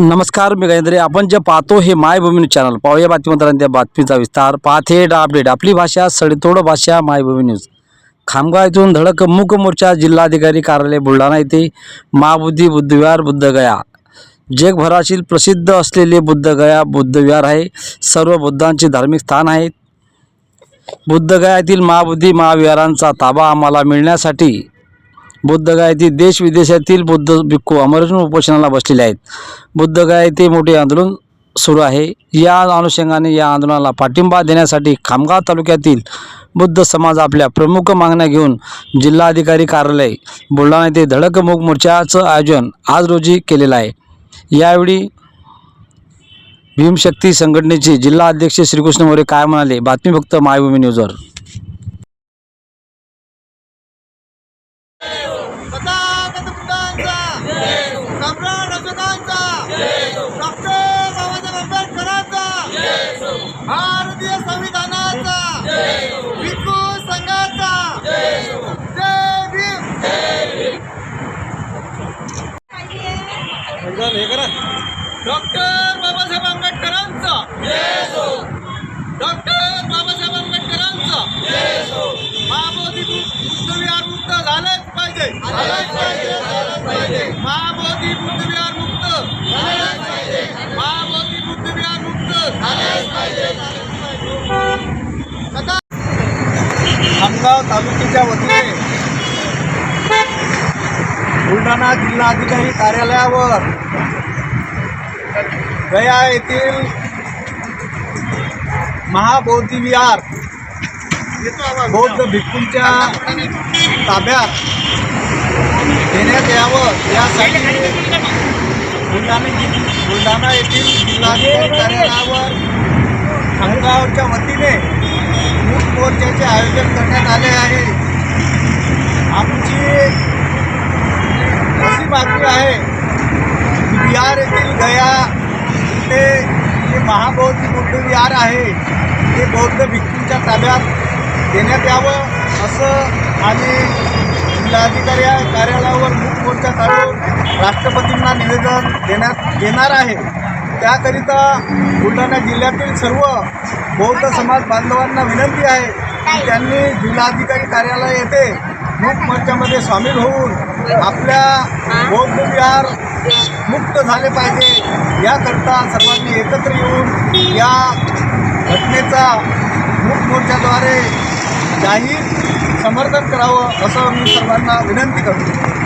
नमस्कार मी गजेंद्रे आपण जे पाहतो हे मायभूमी न्यूज चॅनल. पाहूया बातमीदारांनी त्या बातमीचा विस्तार. पाहते अपडेट आपली भाषा सडतोड भाषा मायभूमी न्यूज. खामगाव येथून धडक मूक मोर्चा जिल्हाधिकारी कार्यालय बुलढाणा येथे महाबुद्धी बुद्धविहार बुद्धगया. जगभरातील प्रसिद्ध असलेले बुद्धगया बुद्धविहार आहे. सर्व बुद्धांचे धार्मिक स्थान आहे. बुद्धगया येथील महाबुद्धी महाविहारांचा ताबा आम्हाला मिळण्यासाठी बुद्धगया येथील देश विदेशातील बुद्ध भिक्खू अमरजन उपोषणाला बसलेले आहेत. बुद्ध येथे मोठे आंदोलन सुरू आहे. या अनुषंगाने या आंदोलनाला पाठिंबा देण्यासाठी खामगाव तालुक्यातील बुद्ध समाज आपल्या प्रमुख मागण्या घेऊन जिल्हाधिकारी कार्यालय बुलढाणा येथे धडक मूक मोर्चाचं आयोजन आज रोजी केलेलं आहे. यावेळी भीमशक्ती संघटनेचे जिल्हा अध्यक्ष श्रीकृष्ण मोरे काय म्हणाले? बातमी फक्त मायभूमी न्यूजवर. महाबोधी बुद्धविहार मुक्त. महाबोधी बुद्धविहार मुक्त. तथा खामगाव तालुक्याच्या वतीने बुलढाणा जिल्हाधिकारी कार्यालयावर गया येथील महाबोधी विहार बौद्ध भिक्खूंच्या ताब्यात देण्यात यावं यासाठी बुलढाणा बुलढाणा येथील जिल्हाधिकारी कार्यालयावर खामगावच्या वतीने मूक मोर्चाचे आयोजन करण्यात आले आहे. आमची अशी मागणी आहे की बिहार येथील गया इथे जे महाबौद्ध बुद्ध विहार आहे ते बौद्ध भिक्खूंच्या ताब्यात देण्यात यावं असं आणि जिल्हाधिकारी कार्यालयावर मूक मोर्चा काढून राष्ट्रपतींना निवेदन देण्यात येणार आहे. त्याकरिता बुलढाणा जिल्ह्यातील सर्व बौद्ध समाज बांधवांना विनंती आहे की त्यांनी जिल्हाधिकारी कार्यालय येथे मूक मोर्चामध्ये सामील होऊन आपल्या बौद्ध विहार मुक्त झाले पाहिजे. याकरता सर्वांनी एकत्र येऊन या घटनेचा मूक मोर्चाद्वारे जाहीर समर्थन करावं असं मी सर्वांना विनंती करतो.